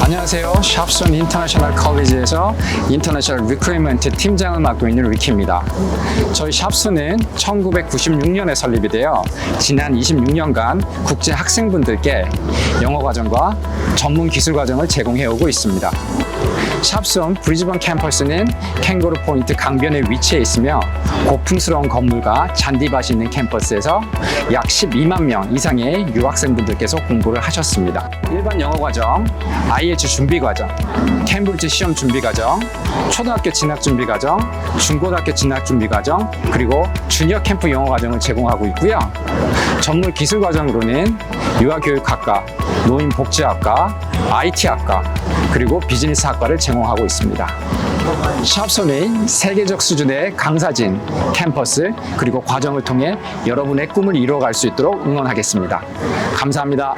안녕하세요. 샵슨 인터내셔널 컬리지에서 인터내셔널 리크루먼트 팀장을 맡고 있는 리키입니다. 저희 샵슨은 1996년에 설립이 되어 지난 26년간 국제 학생분들께 영어 과정과 전문 기술 과정을 제공해 오고 있습니다. 샵슨 브리즈번 캠퍼스는 캥거루 포인트 강변에 위치해 있으며 고풍스러운 건물과 잔디밭이 있는 캠퍼스에서 약 12만 명 이상의 유학생분들께서 공부를 하셨습니다. 일반 영어 과정, IH 준비 과정, 캠브리지 시험 준비 과정, 초등학교 진학 준비 과정, 중고등학교 진학 준비 과정, 그리고 주니어 캠프 영어 과정을 제공하고 있고요. 전문 기술 과정으로는 유아교육학과, 노인복지학과, IT학과, 그리고 비즈니스학과를 제공하고 있습니다. 샵손의 세계적 수준의 강사진, 캠퍼스, 그리고 과정을 통해 여러분의 꿈을 이루어갈 수 있도록 응원하겠습니다. 감사합니다.